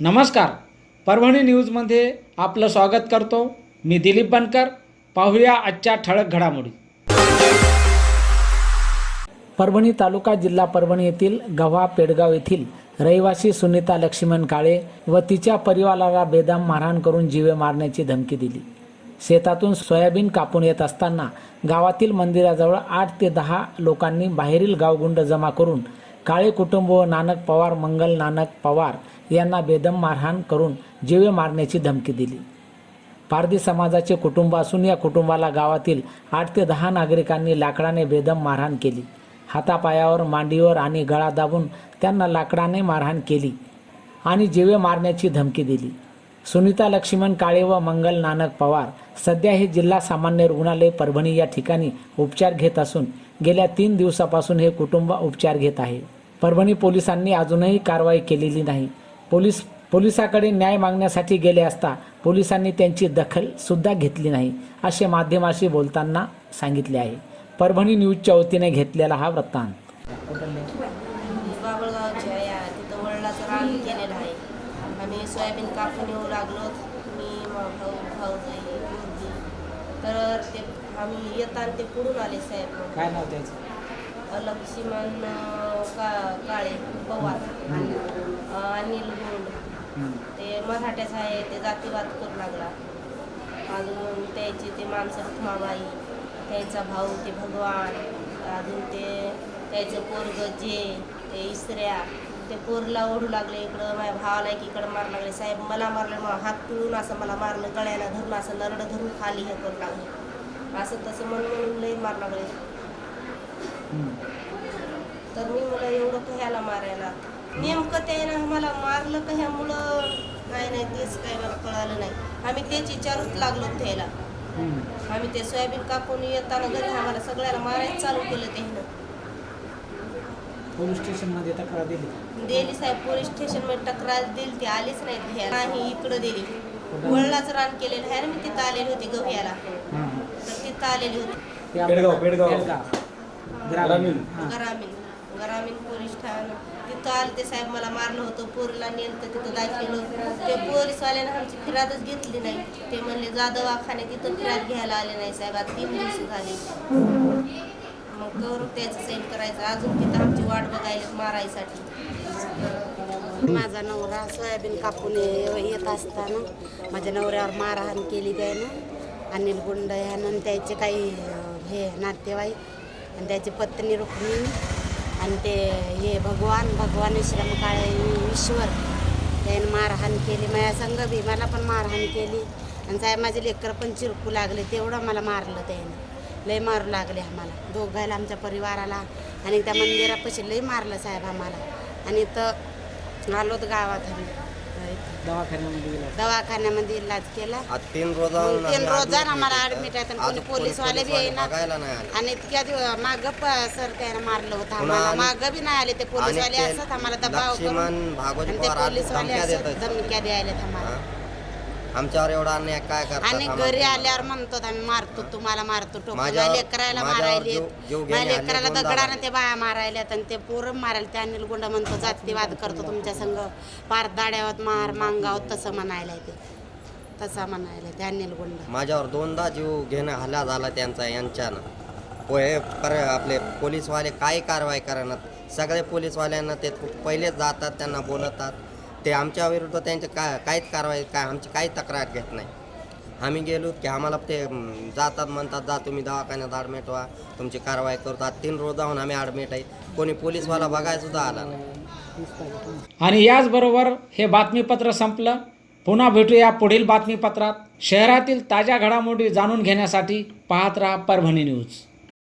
नमस्कार. परभणी न्यूजमध्ये आपलं स्वागत करतो. मी दिलीप बनकर. पाहूया आजच्या ठळक घडामोडी. परभणी तालुका जिल्हा परभणी येथील गव्हा पेडगाव येथील रहिवासी सुनीता लक्ष्मण काळे व तिच्या परिवाराला बेदाम मारहाण करून जीवे मारण्याची धमकी दिली. शेतातून सोयाबीन कापून येत असताना गावातील मंदिराजवळ आठ ते दहा लोकांनी बाहेरील गावगुंड जमा करून काळे कुटुंब व नानक पवार मंगल नानक पवार यांना बेदम मारहाण करून जीवे मारण्याची धमकी दिली. पारधी समाजाचे कुटुंब असून या कुटुंबाला गावातील आठ ते दहा नागरिकांनी लाकडाने बेदम मारहाण केली. हातापायावर मांडीवर आणि गळा दाबून त्यांना लाकडाने मारहाण केली आणि जीवे मारण्याची धमकी दिली. सुनीता लक्ष्मण काळे व मंगल नानक पवार सध्या हे जिल्हा सामान्य रुग्णालय परभणी या ठिकाणी उपचार घेत असून गेल्या तीन दिवसापासून हे कुटुंब उपचार घेत आहे. परभणी पोलिसांनी अजूनही कारवाई केलेली नाही. पोलीस पोलिसाकडे न्याय मागण्यासाठी गेले असता पोलिसांनी त्यांची दखल सुद्धा घेतली नाही असे माध्यमाशी बोलताना सांगितले आहे. परभणी न्यूजच्या वतीने घेतलेला हा वृत्तांत. आम्ही सोयाबीन कापून येऊ लागलो मी भाऊ भाऊ मुलगी तर ते आम्ही येताना ते पुढून आले साहेब. काय नाव त्याचं? लक्ष्मण का काळे पवार. अनिल गुंड. ते मराठ्याचं आहे ते जातीवाद करू लागला. अजून त्याची ते माणसं हुमाबाई त्याचा भाऊ ते भगवान अजून ते त्याचं पोरग जे ते इसऱ्या ते पोरला ओढू लागले इकडं माझ्या भावाला एक इकडं मारू लागले. साहेब मला मारलं मग हात पिळून असं मला मारलं गळ्याला धरून असं नरडं धरून खाली हे करू लागले. असं तसं म्हणून म्हणून लई मारू लागले. तर मी मला एवढं कह्याला मारायला? नेमकं त्यानं मला मारलं कह्यामुळं नाही नाही तेच काय मला कळालं नाही. आम्ही तेच विचारूच लागलो त्याला. आम्ही ते सोयाबीन कापून येताना घरी आम्हाला सगळ्याला मारायला चालू केलं त्यानं. पोलीस स्टेशनमध्ये तक्रार दिली. दिली साहेब पोलीस स्टेशनमध्ये तक्रार दिली ती आलीच नाही घ्यायला नाही इकडं दिली. वळलाच रान केलेलं आहे ना मी तिथं आलेली होती गव्याला. तर तिथं आलेली होती. पेडगाव पेडगाव ग्रामीण. हां. ग्रामीण. ग्रामीण पोलीस ठाणं. तिथं आलं ते साहेब मला मारलं होतं. पोरीला नेलं तर तिथं दाखवलं. ते पोलीसवाल्यानं आमची फिरातच घेतली नाही. ते म्हणले जा दवाखाने तिथं फिरात घ्यायला आले नाही साहेब आता तीन दिवस झाले. मग करू त्याचं सेंड करायचं. अजून तिथं आमची वाट बघायला मारायसाठी. माझा नवरा सोयाबीन कापून येत असताना माझ्या नवऱ्यावर मारहाण केली त्यानं. अनिल गुंड ह्यानं त्याचे काही हे नातेवाईक आणि त्याची पत्नी रुक्मिणी आणि ते हे भगवान भगवान विश्राम काळे ईश्वर त्यानं मारहाण केली. माझ्या संघ बी मला पण मारहाण केली. आणि साहेब माझे लेकर पण चिरकू लागले. तेवढं मला मारलं त्यानं. लय मारू लागले आम्हाला. दोघायला आमच्या परिवाराला आणि त्या मंदिरापाशी लय मारलं साहेब आम्हाला. आणि इथं आलोत गावात आम्ही दवाखान्यामध्ये गेला दवाखान्यामध्ये इलाज केला. आज तीन मग तीन रोज केलं. ऍडमिट आहेत आणि आज कोणी पोलीसवाले बी येईना. आणि इतक्या दिवस माग सर त्यानं मारलं होतं आम्हाला. माग बी नाही आले ते पोलीसवाले असत आम्हाला दबाव करून ते पोलीसवाले असत. धमक्या द्यायला आम्हाला? आमच्यावर एवढा अन्याय काय करतात आणि आम्हाला घरी. आल्यावर म्हणतो आम्ही मारतो तुम्हाला मारतो माझ्यावर- माझ्या लेकराला माझ्यावर मारायले जीव- जीव माझ्या घेणे लेकराला दगडानं. ते बाया मारायल्यात आणि ते पोरं मारायला ते अनिल गुंडा म्हणतो जातीवाद करतो तुमच्या संघ पार दाड्यावत मार मांगावत तसं म्हणायला ते तसा म्हणायला ते अनिल गुंडा. माझ्यावर दोनदा जीव घेणं हल्ला झाला त्यांचा यांच्यानं. पोहे पर आपले पोलीसवाले काही कारवाई करणार? सगळे पोलीसवाल्यांना ते पहिलेच जातात त्यांना बोलतात ते आमच्या विरुद्ध त्यांच्या काय काहीच कारवाई काय आमची काही तक्रार घेत नाही. आम्ही गेलो की आम्हाला ते जातात म्हणतात जा तुम्ही दवाखान्यात ॲडमिट व्हा. तुमची कारवाई करतात तीन रोज जाऊन आम्ही ॲडमिट आहे. कोणी पोलीसवाला बघायला सुद्धा आला नाही. आणि याचबरोबर हे बातमीपत्र संपलं. पुन्हा भेटूया पुढील बातमीपत्रात. शहरातील ताज्या घडामोडी जाणून घेण्यासाठी पाहत राहा परभणी न्यूज.